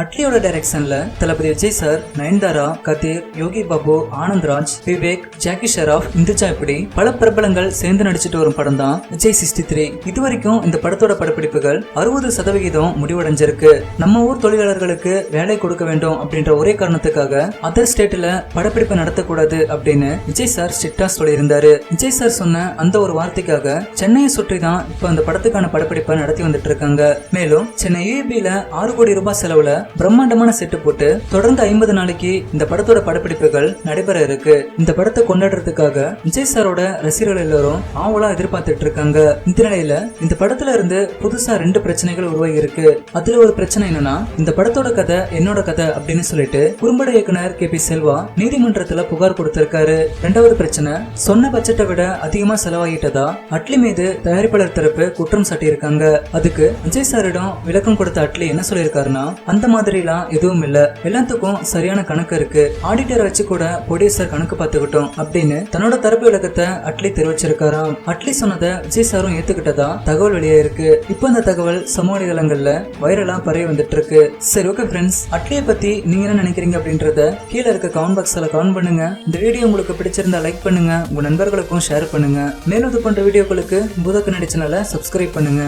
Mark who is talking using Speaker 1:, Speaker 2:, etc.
Speaker 1: அட்லியோட டைரக்ஷன்ல Thalapathy Vijay sir Nayanthara Kathir Yogi Babu Anandraj Vivek Jackie Shroff Induja இப்படி பல பிரபலங்கள் சேர்ந்து நடிச்சிட்டு வரும் படம் தான் விஜய் சிக்ஸ்டி த்ரீ இதுவரைக்கும் இந்த படத்தோட படப்பிடிப்புகள் அறுபது சதவிகிதம் முடிவடைஞ்சிருக்கு. நம்ம ஊர் தொழிலாளர்களுக்கு வேலை கொடுக்க வேண்டும் அப்படின்ற ஒரே காரணத்துக்காக அதர் ஸ்டேட்ல படப்பிடிப்பு நடத்தக்கூடாது அப்படின்னு விஜய் சார் ஸ்ட்ரிக்டா சொல்லியிருந்தாரு. விஜய் சார் சொன்ன அந்த ஒரு வார்த்தைக்காக சென்னையை சுற்றி தான் இப்போ அந்த படத்துக்கான படப்பிடிப்பை நடத்தி வந்துட்டு இருக்காங்க. மேலும் சென்னை யூபியில ஆறு கோடி ரூபாய் செலவுல பிரம்மாண்டமான செட்டு போட்டு தொடர்ந்து ஐம்பது நாளைக்கு இந்த படத்தோட படப்பிடிப்புகள் நடைபெற இருக்கு. இந்த படத்தை கொண்டாடுறதுக்காக விஜய் சாரோட ரசிகர்கள் எல்லாரும் ஆவலா எதிர்பார்த்துட்டு இருக்காங்க. இந்த நிலையில இந்த படத்துல இருந்து புதுசா ரெண்டு பிரச்சனைகள் உருவாகி இருக்கு. அதுல ஒரு பிரச்சனை என்னன்னா இந்த படத்தோட கதை என்னோட கதை அப்படின்னு சொல்லிட்டு குறும்பட இயக்குனர் கே பி செல்வா நீதிமன்றத்துல புகார் கொடுத்திருக்காரு. ரெண்டாவது பிரச்சனை சொன்ன பட்ஜெட்டை விட அதிகமா செலவாகிட்டதா? அட்லி மீது தயாரிப்பாளர் தரப்பு குற்றம் சாட்டியிருக்காங்க. அதுக்கு விஜய் சாரிடம் விளக்கம் கொடுத்த அட்லி என்ன சொல்லியிருக்காருன்னா அந்த மாதிரிலாம் எதுவும் இல்ல. எல்லாத்துக்கும் சரியான கணக்கு இருக்கு. ஆடிட்டரை வச்சு கூட ப்ரொடியூசர் கணக்கு பார்த்துக்கிட்டோம் அப்படின்னு தன்னோட தரப்பு விளக்கத்தை அட்லி தெரிவிச்சிருக்காராம் அட்லி சொன்னதை விஜய் சாரும் ஏத்துக்கிட்டதா? தகவல் வெளியே இருக்கு. இப்போ அந்த தகவல் சமூக வலைதளங்கள்ல வைரலா பரவி வந்துட்டு இருக்கு சரி ஓகே ஃப்ரெண்ட்ஸ் அட்லியை பத்தி நீங்க என்ன நினைக்கிறீங்க அப்படின்றத கீழே இருக்க கமெண்ட் பாக்ஸ்ல கமெண்ட் பண்ணுங்க. இந்த வீடியோ உங்களுக்கு பிடிச்சிருந்தா லைக் பண்ணுங்க. உங்க நண்பர்களுக்கும் ஷேர் பண்ணுங்க. மேலும் இது போன்ற வீடியோக்களுக்கு பூதக்கு நடிச்சனால சப்ஸ்கிரைப் பண்ணுங்க.